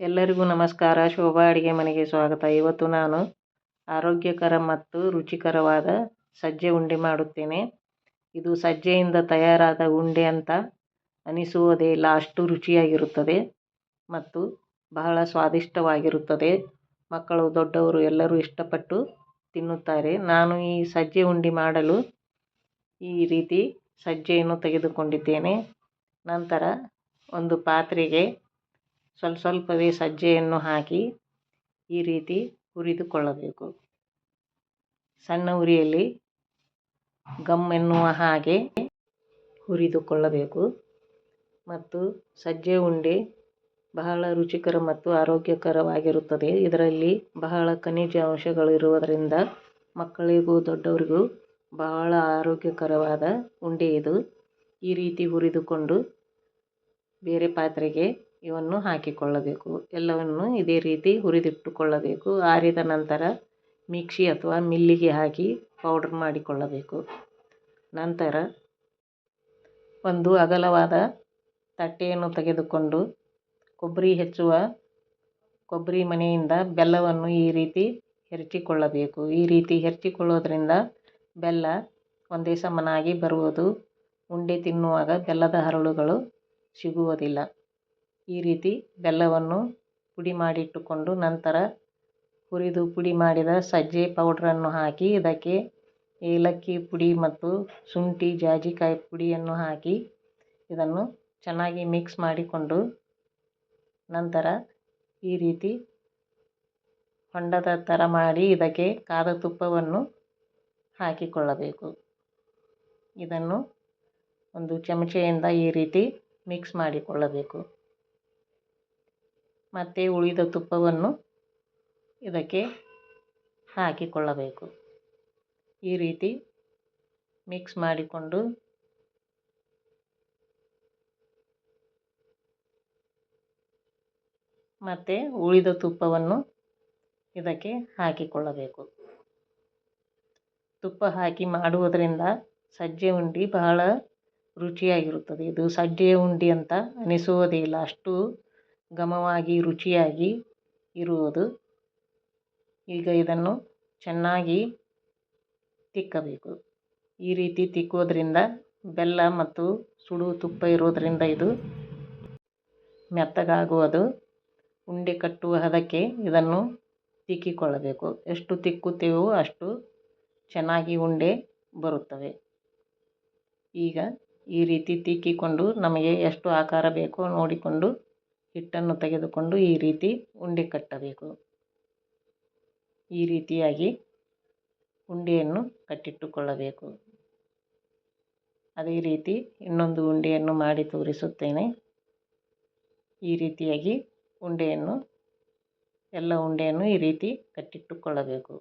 ಎಲ್ಲರಿಗೂ ನಮಸ್ಕಾರ. ಶೋಭಾ ಅಡುಗೆ ಮನೆಗೆ ಸ್ವಾಗತ. ಇವತ್ತು ನಾನು ಆರೋಗ್ಯಕರ ಮತ್ತು ರುಚಿಕರವಾದ ಸಜ್ಜೆ ಉಂಡೆ ಮಾಡುತ್ತೇನೆ. ಇದು ಸಜ್ಜೆಯಿಂದ ತಯಾರಾದ ಉಂಡೆ ಅಂತ ಅನಿಸುವುದೇ ಇಲ್ಲ ಅಷ್ಟು ರುಚಿಯಾಗಿರುತ್ತದೆ ಮತ್ತು ಬಹಳ ಸ್ವಾದಿಷ್ಟವಾಗಿರುತ್ತದೆ. ಮಕ್ಕಳು, ದೊಡ್ಡವರು ಎಲ್ಲರೂ ಇಷ್ಟಪಟ್ಟು ತಿನ್ನುತ್ತಾರೆ. ನಾನು ಈ ಸಜ್ಜೆ ಉಂಡೆ ಮಾಡಲು ಈ ರೀತಿ ಸಜ್ಜೆಯನ್ನು ತೆಗೆದುಕೊಂಡಿದ್ದೇನೆ. ನಂತರ ಒಂದು ಪಾತ್ರೆಗೆ ಸ್ವಲ್ಪ ಸ್ವಲ್ಪವೇ ಸಜ್ಜೆಯನ್ನು ಹಾಕಿ ಈ ರೀತಿ ಹುರಿದುಕೊಳ್ಳಬೇಕು. ಸಣ್ಣ ಉರಿಯಲ್ಲಿ ಗಮ್ ಎನ್ನುವ ಹಾಗೆ ಹುರಿದುಕೊಳ್ಳಬೇಕು. ಮತ್ತು ಸಜ್ಜೆ ಉಂಡೆ ಬಹಳ ರುಚಿಕರ ಮತ್ತು ಆರೋಗ್ಯಕರವಾಗಿರುತ್ತದೆ. ಇದರಲ್ಲಿ ಬಹಳ ಖನಿಜ ಅಂಶಗಳಿರುವುದರಿಂದ ಮಕ್ಕಳಿಗೂ ದೊಡ್ಡವರಿಗೂ ಬಹಳ ಆರೋಗ್ಯಕರವಾದ ಉಂಡೆ ಇದು. ಈ ರೀತಿ ಹುರಿದುಕೊಂಡು ಬೇರೆ ಪಾತ್ರೆಗೆ ಇವನ್ನು ಹಾಕಿಕೊಳ್ಳಬೇಕು. ಎಲ್ಲವನ್ನು ಇದೇ ರೀತಿ ಹುರಿದಿಟ್ಟುಕೊಳ್ಳಬೇಕು. ಆರಿದ ನಂತರ ಮಿಕ್ಸಿ ಅಥವಾ ಮಿಲ್ಲಿಗೆ ಹಾಕಿ ಪೌಡ್ರ್ ಮಾಡಿಕೊಳ್ಳಬೇಕು. ನಂತರ ಒಂದು ಅಗಲವಾದ ತಟ್ಟೆಯನ್ನು ತೆಗೆದುಕೊಂಡು ಕೊಬ್ಬರಿ ಹೆಚ್ಚುವ ಕೊಬ್ಬರಿ ಮನೆಯಿಂದ ಬೆಲ್ಲವನ್ನು ಈ ರೀತಿ ಹೆರಚಿಕೊಳ್ಳಬೇಕು. ಈ ರೀತಿ ಹೆರಚಿಕೊಳ್ಳೋದ್ರಿಂದ ಬೆಲ್ಲ ಒಂದೇ ಸಮನಾಗಿ ಬರುವುದು. ಉಂಡೆ ತಿನ್ನುವಾಗ ಬೆಲ್ಲದ ಹರಳುಗಳು ಸಿಗುವುದಿಲ್ಲ. ಈ ರೀತಿ ಬೆಲ್ಲವನ್ನು ಪುಡಿ ಮಾಡಿಟ್ಟುಕೊಂಡು ನಂತರ ಹುರಿದು ಪುಡಿ ಮಾಡಿದ ಸಜ್ಜೆ ಪೌಡ್ರನ್ನು ಹಾಕಿ ಇದಕ್ಕೆ ಏಲಕ್ಕಿ ಪುಡಿ ಮತ್ತು ಶುಂಠಿ ಜಾಜಿಕಾಯಿ ಪುಡಿಯನ್ನು ಹಾಕಿ ಇದನ್ನು ಚೆನ್ನಾಗಿ ಮಿಕ್ಸ್ ಮಾಡಿಕೊಂಡು ನಂತರ ಈ ರೀತಿ ಹೊಂಡದ ಥರ ಮಾಡಿ ಇದಕ್ಕೆ ಕಾದ ತುಪ್ಪವನ್ನು ಹಾಕಿಕೊಳ್ಳಬೇಕು. ಇದನ್ನು ಒಂದು ಚಮಚೆಯಿಂದ ಈ ರೀತಿ ಮಿಕ್ಸ್ ಮಾಡಿಕೊಳ್ಳಬೇಕು. ಮತ್ತು ಉಳಿದ ತುಪ್ಪವನ್ನು ಇದಕ್ಕೆ ಹಾಕಿಕೊಳ್ಳಬೇಕು. ಈ ರೀತಿ ಮಿಕ್ಸ್ ಮಾಡಿಕೊಂಡು ಮತ್ತು ಉಳಿದ ತುಪ್ಪವನ್ನು ಇದಕ್ಕೆ ಹಾಕಿಕೊಳ್ಳಬೇಕು. ತುಪ್ಪ ಹಾಕಿ ಮಾಡುವುದರಿಂದ ಸಜ್ಜೆ ಉಂಡೆ ಬಹಳ ರುಚಿಯಾಗಿರುತ್ತದೆ. ಇದು ಸಜ್ಜೆ ಉಂಡೆ ಅಂತ ಅನಿಸುವುದೇ ಇಲ್ಲ. ಅಷ್ಟು ಘಮವಾಗಿ ರುಚಿಯಾಗಿ ಇರುವುದು. ಈಗ ಇದನ್ನು ಚೆನ್ನಾಗಿ ತಿಕ್ಕಬೇಕು. ಈ ರೀತಿ ತಿಕ್ಕೋದ್ರಿಂದ ಬೆಲ್ಲ ಮತ್ತು ಸುಡು ತುಪ್ಪ ಇರೋದರಿಂದ ಇದು ಮೆತ್ತಗಾಗುವುದು. ಉಂಡೆ ಕಟ್ಟುವ ಹದಕ್ಕೆ ಇದನ್ನು ತಿಕ್ಕಿಕೊಳ್ಳಬೇಕು. ಎಷ್ಟು ತಿಕ್ಕುತ್ತೇವೋ ಅಷ್ಟು ಚೆನ್ನಾಗಿ ಉಂಡೆ ಬರುತ್ತವೆ. ಈಗ ಈ ರೀತಿ ತಿಕ್ಕಿಕೊಂಡು ನಮಗೆ ಎಷ್ಟು ಆಕಾರ ಬೇಕೋ ನೋಡಿಕೊಂಡು ಹಿಟ್ಟನ್ನು ತೆಗೆದುಕೊಂಡು ಈ ರೀತಿ ಉಂಡೆ ಕಟ್ಟಬೇಕು. ಈ ರೀತಿಯಾಗಿ ಉಂಡೆಯನ್ನು ಕಟ್ಟಿಟ್ಟುಕೊಳ್ಳಬೇಕು. ಅದೇ ರೀತಿ ಇನ್ನೊಂದು ಉಂಡೆಯನ್ನು ಮಾಡಿ ತೋರಿಸುತ್ತೇನೆ. ಈ ರೀತಿಯಾಗಿ ಉಂಡೆಯನ್ನು, ಎಲ್ಲ ಉಂಡೆಯನ್ನು ಈ ರೀತಿ ಕಟ್ಟಿಟ್ಟುಕೊಳ್ಳಬೇಕು.